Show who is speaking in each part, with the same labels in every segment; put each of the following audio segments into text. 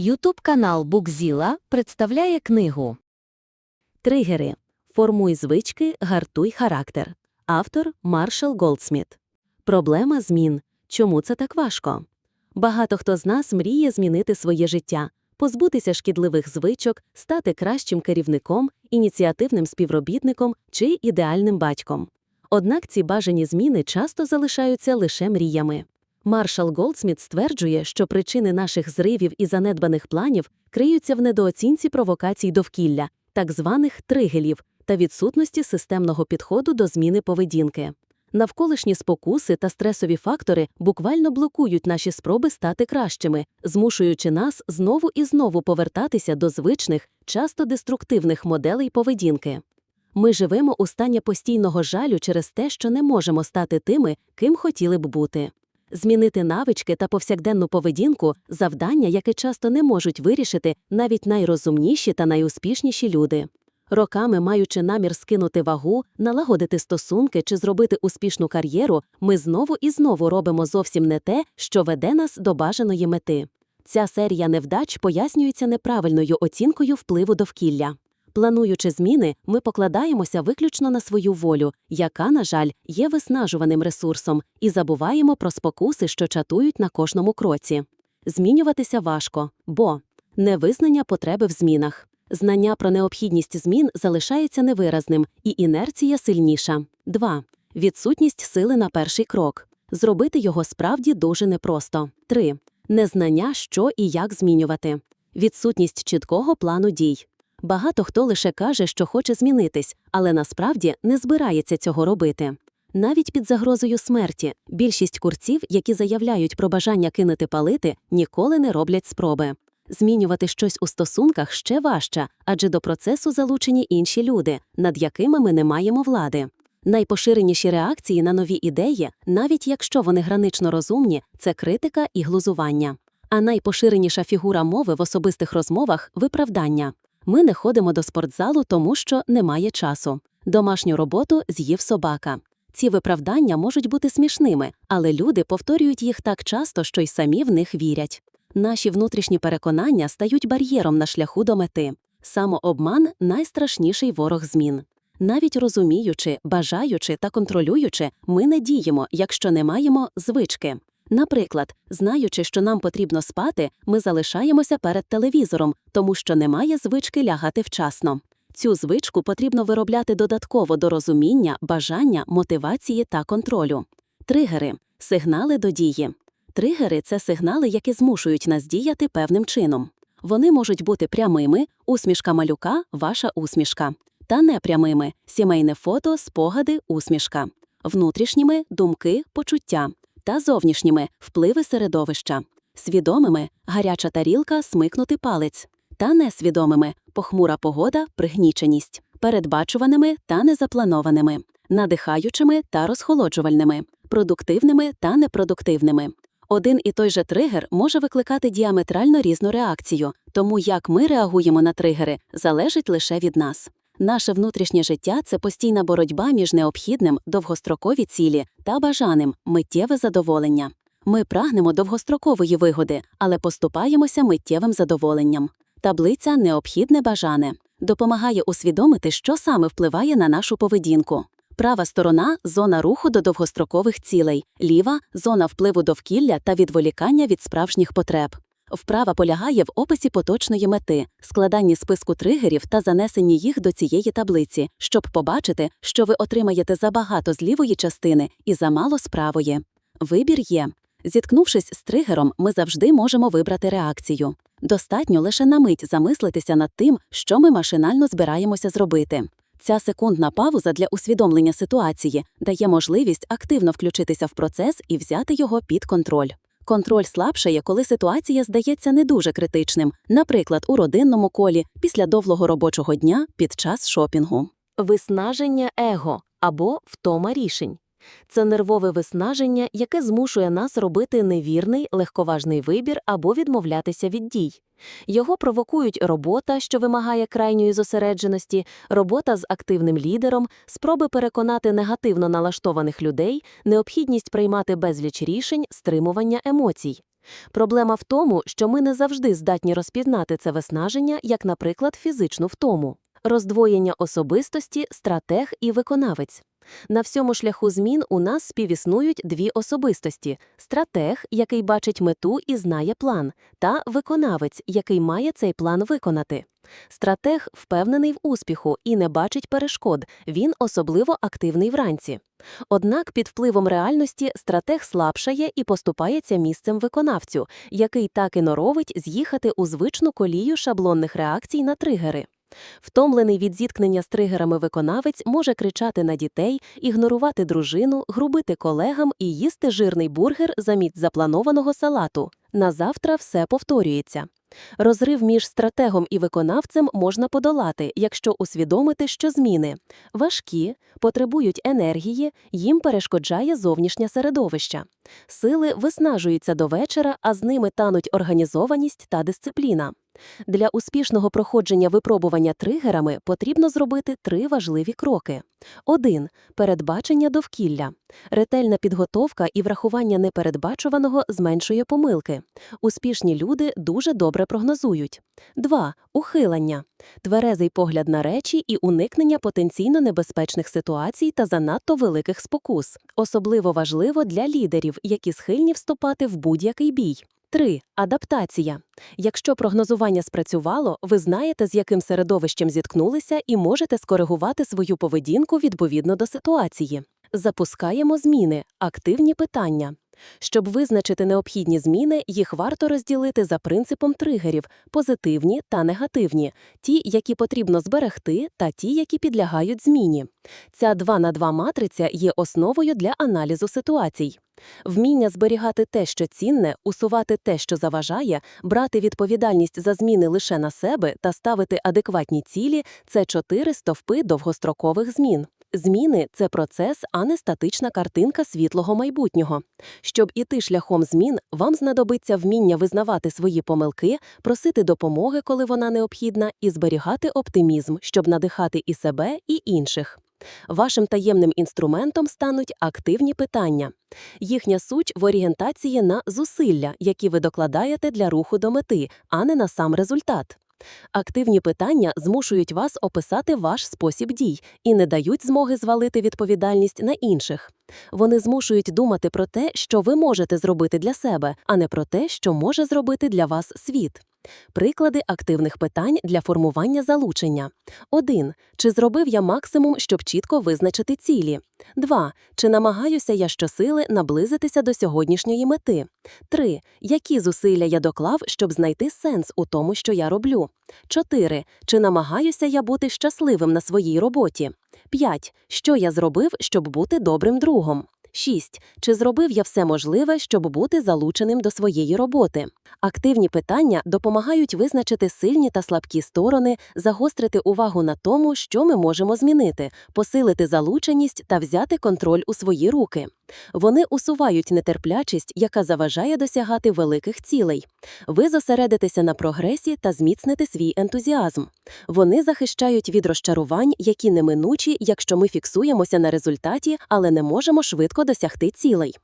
Speaker 1: Ютуб канал Букзіла представляє книгу
Speaker 2: Тригери. Формуй звички, гартуй характер. Автор Маршал Голдсміт. Проблема змін. Чому це так важко? Багато хто з нас мріє змінити своє життя, позбутися шкідливих звичок, стати кращим керівником, ініціативним співробітником чи ідеальним батьком. Однак ці бажані зміни часто залишаються лише мріями. Маршал Голдсміт стверджує, що причини наших зривів і занедбаних планів криються в недооцінці провокацій довкілля, так званих тригелів, та відсутності системного підходу до зміни поведінки. Навколишні спокуси та стресові фактори буквально блокують наші спроби стати кращими, змушуючи нас знову і знову повертатися до звичних, часто деструктивних моделей поведінки. Ми живемо у стані постійного жалю через те, що не можемо стати тими, ким хотіли б бути. Змінити навички та повсякденну поведінку завдання, яке часто не можуть вирішити навіть найрозумніші та найуспішніші люди. Роками, маючи намір скинути вагу, налагодити стосунки чи зробити успішну кар'єру, ми знову і знову робимо зовсім не те, що веде нас до бажаної мети. Ця серія невдач пояснюється неправильною оцінкою впливу довкілля. Плануючи зміни, ми покладаємося виключно на свою волю, яка, на жаль, є виснажуваним ресурсом, і забуваємо про спокуси, що чатують на кожному кроці. Змінюватися важко, бо невизнання потреби в змінах. Знання про необхідність змін залишається невиразним, і інерція сильніша. 2. Відсутність сили на перший крок. Зробити його справді дуже непросто. 3. Незнання, що і як змінювати. Відсутність чіткого плану дій. Багато хто лише каже, що хоче змінитись, але насправді не збирається цього робити. Навіть під загрозою смерті більшість курців, які заявляють про бажання кинути палити, ніколи не роблять спроби. Змінювати щось у стосунках ще важче, адже до процесу залучені інші люди, над якими ми не маємо влади. Найпоширеніші реакції на нові ідеї, навіть якщо вони гранично розумні, це критика і глузування. А найпоширеніша фігура мови в особистих розмовах виправдання. Ми не ходимо до спортзалу, тому що немає часу. Домашню роботу з'їв собака. Ці виправдання можуть бути смішними, але люди повторюють їх так часто, що й самі в них вірять. Наші внутрішні переконання стають бар'єром на шляху до мети. Самообман найстрашніший ворог змін. Навіть розуміючи, бажаючи та контролюючи, ми не діємо, якщо не маємо звички. Наприклад, знаючи, що нам потрібно спати, ми залишаємося перед телевізором, тому що немає звички лягати вчасно. Цю звичку потрібно виробляти додатково до розуміння, бажання, мотивації та контролю. Тригери сигнали до дії. Тригери це сигнали, які змушують нас діяти певним чином. Вони можуть бути прямими, усмішка малюка, ваша усмішка, та непрямими сімейне фото, спогади, усмішка, внутрішніми думки, почуття, та зовнішніми впливи середовища, свідомими гаряча тарілка, смикнути палець, та несвідомими похмура погода, пригніченість, передбачуваними та незапланованими, надихаючими та розхолоджувальними, продуктивними та непродуктивними. Один і той же тригер може викликати діаметрально різну реакцію, тому як ми реагуємо на тригери, залежить лише від нас. Наше внутрішнє життя це постійна боротьба між необхідним, довгострокові цілі та бажаним миттєве задоволення. Ми прагнемо довгострокової вигоди, але поступаємося миттєвим задоволенням. Таблиця необхідне бажане допомагає усвідомити, що саме впливає на нашу поведінку. Права сторона зона руху до довгострокових цілей, ліва зона впливу довкілля та відволікання від справжніх потреб. Вправа полягає в описі поточної мети, складанні списку тригерів та занесенні їх до цієї таблиці, щоб побачити, що ви отримаєте забагато з лівої частини і замало з правої. Вибір є. Зіткнувшись з тригером, ми завжди можемо вибрати реакцію. Достатньо лише на мить замислитися над тим, що ми машинально збираємося зробити. Ця секундна пауза для усвідомлення ситуації дає можливість активно включитися в процес і взяти його під контроль. Контроль слабшає, коли ситуація здається не дуже критичним, наприклад, у родинному колі, після довгого робочого дня під час шопінгу. Виснаження его або втома рішень. Це нервове виснаження, яке змушує нас робити невірний, легковажний вибір або відмовлятися від дій. Його провокують робота, що вимагає крайньої зосередженості, робота з активним лідером, спроби переконати негативно налаштованих людей, необхідність приймати безліч рішень, стримування емоцій. Проблема в тому, що ми не завжди здатні розпізнати це виснаження, як, наприклад, фізичну втому. Роздвоєння особистості, стратег і виконавець. На всьому шляху змін у нас співіснують дві особистості: стратег, який бачить мету і знає план, та виконавець, який має цей план виконати. Стратег впевнений в успіху і не бачить перешкод, він особливо активний вранці. Однак під впливом реальності стратег слабшає і поступається місцем виконавцю, який так і норовить з'їхати у звичну колію шаблонних реакцій на тригери. Втомлений від зіткнення з тригерами виконавець може кричати на дітей, ігнорувати дружину, грубити колегам і їсти жирний бургер замість запланованого салату. На завтра все повторюється. Розрив між стратегом і виконавцем можна подолати, якщо усвідомити, що зміни важкі, потребують енергії, їм перешкоджає зовнішнє середовище. Сили виснажуються до вечора, а з ними тануть організованість та дисципліна. Для успішного проходження випробування тригерами потрібно зробити три важливі кроки. 1. Передбачення довкілля. Ретельна підготовка і врахування непередбачуваного зменшує помилки. Успішні люди дуже добре прогнозують. 2. Ухилення. Тверезий погляд на речі і уникнення потенційно небезпечних ситуацій та занадто великих спокус. Особливо важливо для лідерів, які схильні вступати в будь-який бій. 3. Адаптація. Якщо прогнозування спрацювало, ви знаєте, з яким середовищем зіткнулися і можете скоригувати свою поведінку відповідно до ситуації. Запускаємо зміни, активні питання. Щоб визначити необхідні зміни, їх варто розділити за принципом тригерів позитивні та негативні, ті, які потрібно зберегти, та ті, які підлягають зміні. Ця 2 на 2 матриця є основою для аналізу ситуацій. Вміння зберігати те, що цінне, усувати те, що заважає, брати відповідальність за зміни лише на себе та ставити адекватні цілі це чотири стовпи довгострокових змін. Зміни це процес, а не статична картинка світлого майбутнього. Щоб іти шляхом змін, вам знадобиться вміння визнавати свої помилки, просити допомоги, коли вона необхідна, і зберігати оптимізм, щоб надихати і себе, і інших. Вашим таємним інструментом стануть активні питання. Їхня суть в орієнтації на зусилля, які ви докладаєте для руху до мети, а не на сам результат. Активні питання змушують вас описати ваш спосіб дій і не дають змоги звалити відповідальність на інших. Вони змушують думати про те, що ви можете зробити для себе, а не про те, що може зробити для вас світ. Приклади активних питань для формування залучення. 1. Чи зробив я максимум, щоб чітко визначити цілі? 2. Чи намагаюся я щосили наблизитися до сьогоднішньої мети? 3. Які зусилля я доклав, щоб знайти сенс у тому, що я роблю? 4. Чи намагаюся я бути щасливим на своїй роботі? 5. Що я зробив, щоб бути добрим другом? 6. Чи зробив я все можливе, щоб бути залученим до своєї роботи? Активні питання допомагають визначити сильні та слабкі сторони, загострити увагу на тому, що ми можемо змінити, посилити залученість та взяти контроль у свої руки. Вони усувають нетерплячість, яка заважає досягати великих цілей. Ви зосередитеся на прогресі та зміцните свій ентузіазм. Вони захищають від розчарувань, які неминучі, якщо ми фіксуємося на результаті, але не можемо швидко досягти цілей.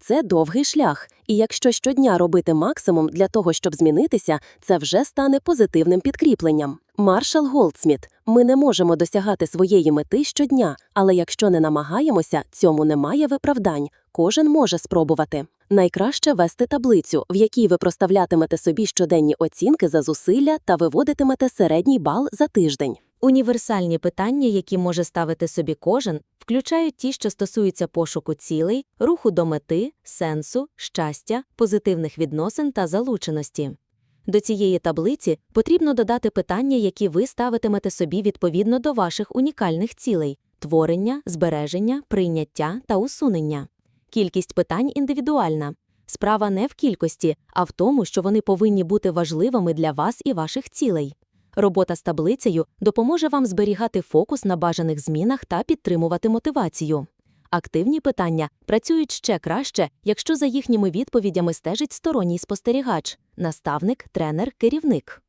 Speaker 2: Це довгий шлях, і якщо щодня робити максимум для того, щоб змінитися, це вже стане позитивним підкріпленням. Маршал Голдсміт. Ми не можемо досягати своєї мети щодня, але якщо не намагаємося, цьому немає виправдань. Кожен може спробувати. Найкраще вести таблицю, в якій ви проставлятимете собі щоденні оцінки за зусилля та виводитимете середній бал за тиждень.
Speaker 3: Універсальні питання, які може ставити собі кожен, включають ті, що стосуються пошуку цілей, руху до мети, сенсу, щастя, позитивних відносин та залученості. До цієї таблиці потрібно додати питання, які ви ставитимете собі відповідно до ваших унікальних цілей творення, збереження, прийняття та усунення. Кількість питань індивідуальна. Справа не в кількості, а в тому, що вони повинні бути важливими для вас і ваших цілей. Робота з таблицею допоможе вам зберігати фокус на бажаних змінах та підтримувати мотивацію. Активні питання працюють ще краще, якщо за їхніми відповідями стежить сторонній спостерігач, наставник, тренер, керівник.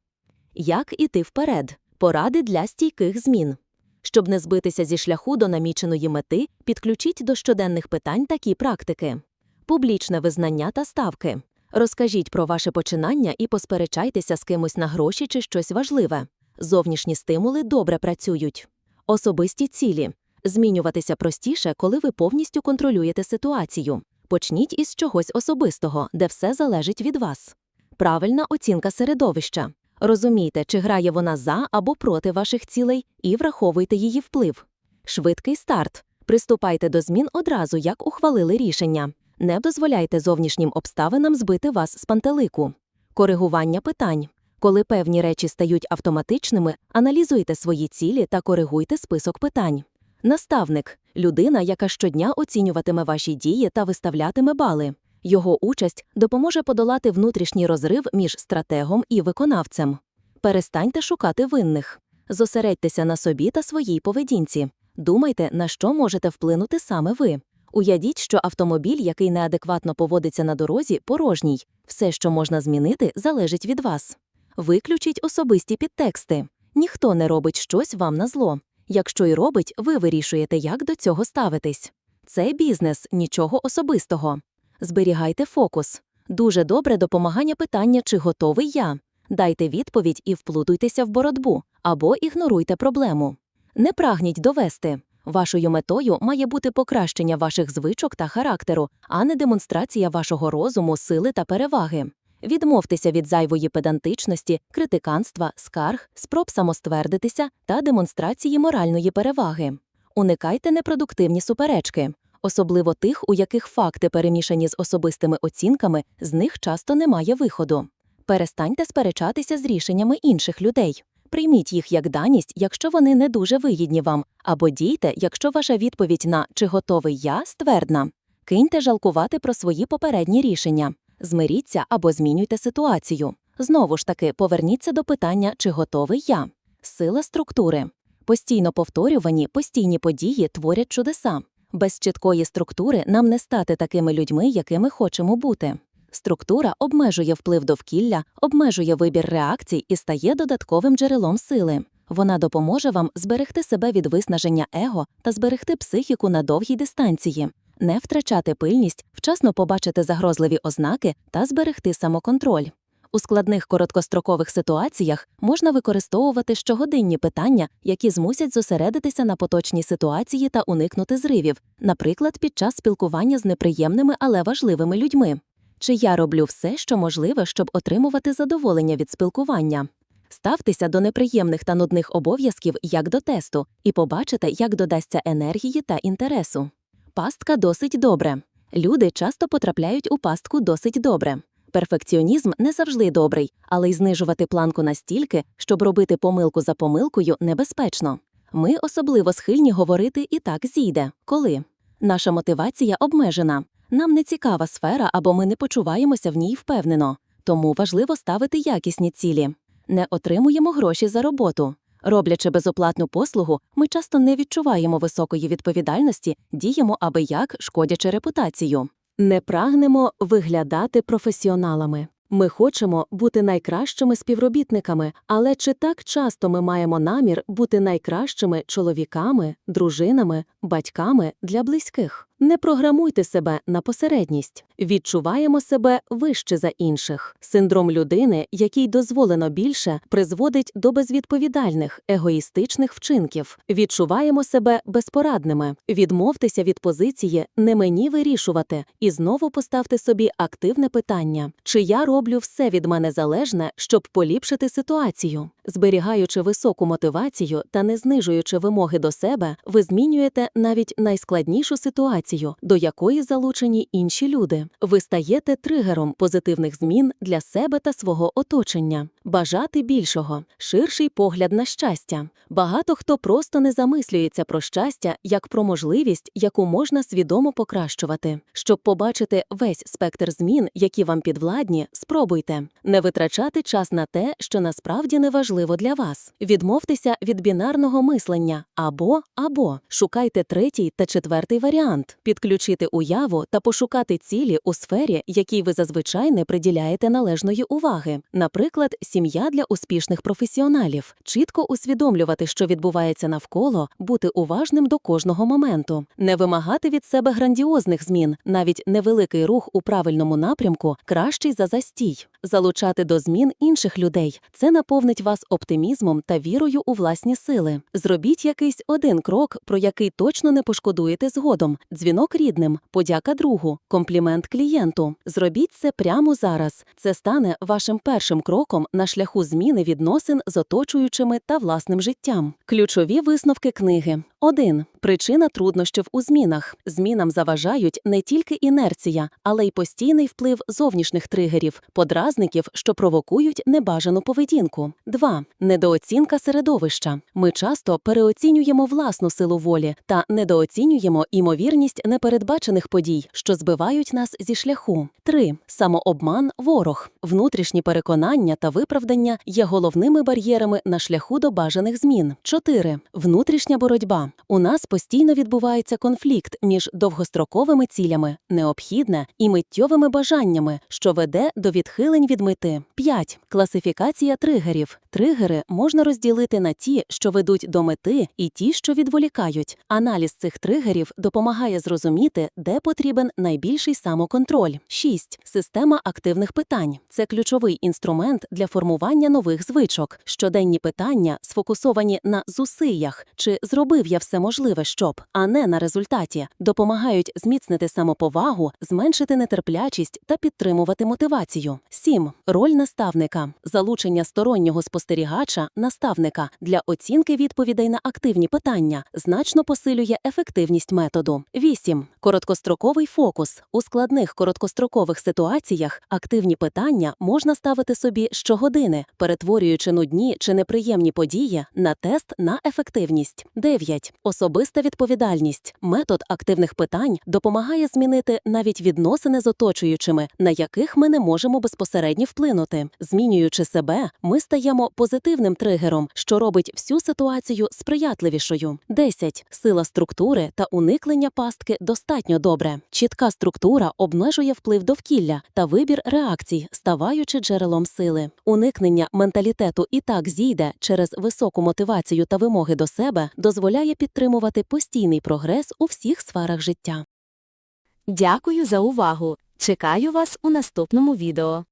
Speaker 3: Як іти вперед? Поради для стійких змін. Щоб не збитися зі шляху до наміченої мети, підключіть до щоденних питань такі практики: публічне визнання та ставки,
Speaker 2: Розкажіть про ваше починання і посперечайтеся з кимось на гроші чи щось важливе. Зовнішні стимули добре працюють. Особисті цілі. Змінюватися простіше, коли ви повністю контролюєте ситуацію. Почніть із чогось особистого, де все залежить від вас. Правильна оцінка середовища. Розумійте, чи грає вона за або проти ваших цілей, і враховуйте її вплив. Швидкий старт. Приступайте до змін одразу, як ухвалили рішення. Не дозволяйте зовнішнім обставинам збити вас з пантелику. Коригування питань. Коли певні речі стають автоматичними, аналізуйте свої цілі та коригуйте список питань. Наставник людина, яка щодня оцінюватиме ваші дії та виставлятиме бали. Його участь допоможе подолати внутрішній розрив між стратегом і виконавцем. Перестаньте шукати винних. Зосередьтеся на собі та своїй поведінці. Думайте, на що можете вплинути саме ви. Уявіть, що автомобіль, який неадекватно поводиться на дорозі, порожній. Все, що можна змінити, залежить від вас. Виключіть особисті підтексти. Ніхто не робить щось вам на зло. Якщо й робить, ви вирішуєте, як до цього ставитись. Це бізнес, нічого особистого. Зберігайте фокус. Дуже добре допомагання питання, чи готовий я. Дайте відповідь і вплутуйтеся в боротьбу або ігноруйте проблему. Не прагніть довести. Вашою метою має бути покращення ваших звичок та характеру, а не демонстрація вашого розуму, сили та переваги. Відмовтеся від зайвої педантичності, критиканства, скарг, спроб самоствердитися та демонстрації моральної переваги. Уникайте непродуктивні суперечки, особливо тих, у яких факти перемішані з особистими оцінками, з них часто немає виходу. Перестаньте сперечатися з рішеннями інших людей. Прийміть їх як даність, якщо вони не дуже вигідні вам, або дійте, якщо ваша відповідь на чи готовий я ствердна. Киньте жалкувати про свої попередні рішення. Змиріться або змінюйте ситуацію. Знову ж таки, поверніться до питання, чи готовий я. Сила структури. Постійно повторювані, постійні події творять чудеса. Без чіткої структури нам не стати такими людьми, якими хочемо бути. Структура обмежує вплив довкілля, обмежує вибір реакцій і стає додатковим джерелом сили. Вона допоможе вам зберегти себе від виснаження его та зберегти психіку на довгій дистанції, не втрачати пильність, вчасно побачити загрозливі ознаки та зберегти самоконтроль. У складних короткострокових ситуаціях можна використовувати щогодинні питання, які змусять зосередитися на поточній ситуації та уникнути зривів, наприклад, під час спілкування з неприємними, але важливими людьми. Чи я роблю все, що можливе, щоб отримувати задоволення від спілкування? Ставтеся до неприємних та нудних обов'язків як до тесту, і побачите, як додасться енергії та інтересу. Пастка досить добре. Люди часто потрапляють у пастку досить добре. Перфекціонізм не завжди добрий, але й знижувати планку настільки, щоб робити помилку за помилкою, небезпечно. Ми особливо схильні говорити і так зійде, коли наша мотивація обмежена. Нам не цікава сфера або ми не почуваємося в ній впевнено, тому важливо ставити якісні цілі. Не отримуємо гроші за роботу. Роблячи безоплатну послугу, ми часто не відчуваємо високої відповідальності, діємо аби як, шкодячи репутацію.
Speaker 4: Не прагнемо виглядати професіоналами. Ми хочемо бути найкращими співробітниками, але чи так часто ми маємо намір бути найкращими чоловіками, дружинами, батьками для близьких? Не програмуйте себе на посередність. Відчуваємо себе вище за інших. Синдром людини, який дозволено більше, призводить до безвідповідальних, егоїстичних вчинків. Відчуваємо себе безпорадними. Відмовтеся від позиції не мені вирішувати і знову поставте собі активне питання: чи я роблю все від мене залежне, щоб поліпшити ситуацію? Зберігаючи високу мотивацію та не знижуючи вимоги до себе, ви змінюєте навіть найскладнішу ситуацію, до якої залучені інші люди. Ви стаєте тригером позитивних змін для себе та свого оточення. Бажати більшого, ширший погляд на щастя. Багато хто просто не замислюється про щастя як про можливість, яку можна свідомо покращувати. Щоб побачити весь спектр змін, які вам підвладні, спробуйте не витрачати час на те, що насправді не важливо для вас. Відмовтеся від бінарного мислення або або шукайте третій та четвертий варіант, підключити уяву та пошукати цілі у сфері, якій ви зазвичай не приділяєте належної уваги. Наприклад,
Speaker 2: сім'я для успішних професіоналів, чітко усвідомлювати, що відбувається навколо, бути уважним до кожного моменту, не вимагати від себе грандіозних змін, навіть невеликий рух у правильному напрямку кращий за застій, залучати до змін інших людей. Це наповнить вас оптимізмом та вірою у власні сили. Зробіть якийсь один крок, про який точно не пошкодуєте згодом: дзвінок рідним, подяка другу, комплімент клієнту. Зробіть це прямо зараз. Це стане вашим першим кроком на шляху зміни відносин з оточуючими та власним життям. Ключові висновки книги. 1. Причина труднощів у змінах. Змінам заважають не тільки інерція, але й постійний вплив зовнішніх тригерів, подразників, що провокують небажану поведінку. 2. Недооцінка середовища. Ми часто переоцінюємо власну силу волі та недооцінюємо імовірність непередбачених подій, що збивають нас зі шляху. 3. Самообман ворог. Внутрішні переконання та виправдання є головними бар'єрами на шляху до бажаних змін. 4. Внутрішня боротьба. У нас постійно відбувається конфлікт між довгостроковими цілями, необхідне і миттєвими бажаннями, що веде до відхилень від мети. 5. Класифікація тригерів. Тригери можна розділити на ті, що ведуть до мети, і ті, що відволікають. Аналіз цих тригерів допомагає зрозуміти, де потрібен найбільший самоконтроль. 6. Система активних питань. Це ключовий інструмент для формування нових звичок. Щоденні питання сфокусовані на зусиллях, чи зробив я все можливе, щоб, а не на результаті, допомагають зміцнити самоповагу, зменшити нетерплячість та підтримувати мотивацію. 7. Роль наставника. Залучення стороннього спостерігача, наставника для оцінки відповідей на активні питання значно посилює ефективність методу. 8. Короткостроковий фокус. У складних короткострокових ситуаціях активні питання можна ставити собі щогодини, перетворюючи нудні чи неприємні події на тест на ефективність. 9. Особиста відповідальність. Метод активних питань допомагає змінити навіть відносини з оточуючими, на яких ми не можемо безпосередньо вплинути. Змінюючи себе, ми стаємо позитивним тригером, що робить всю ситуацію сприятливішою. 10. Сила структури та уникнення пастки достатньо добре. Чітка структура обмежує вплив довкілля та вибір реакцій, ставаючи джерелом сили. Уникнення менталітету і так зійде через високу мотивацію та вимоги до себе дозволяє підтримувати постійний прогрес у всіх сферах життя.
Speaker 1: Дякую за увагу. Чекаю вас у наступному відео.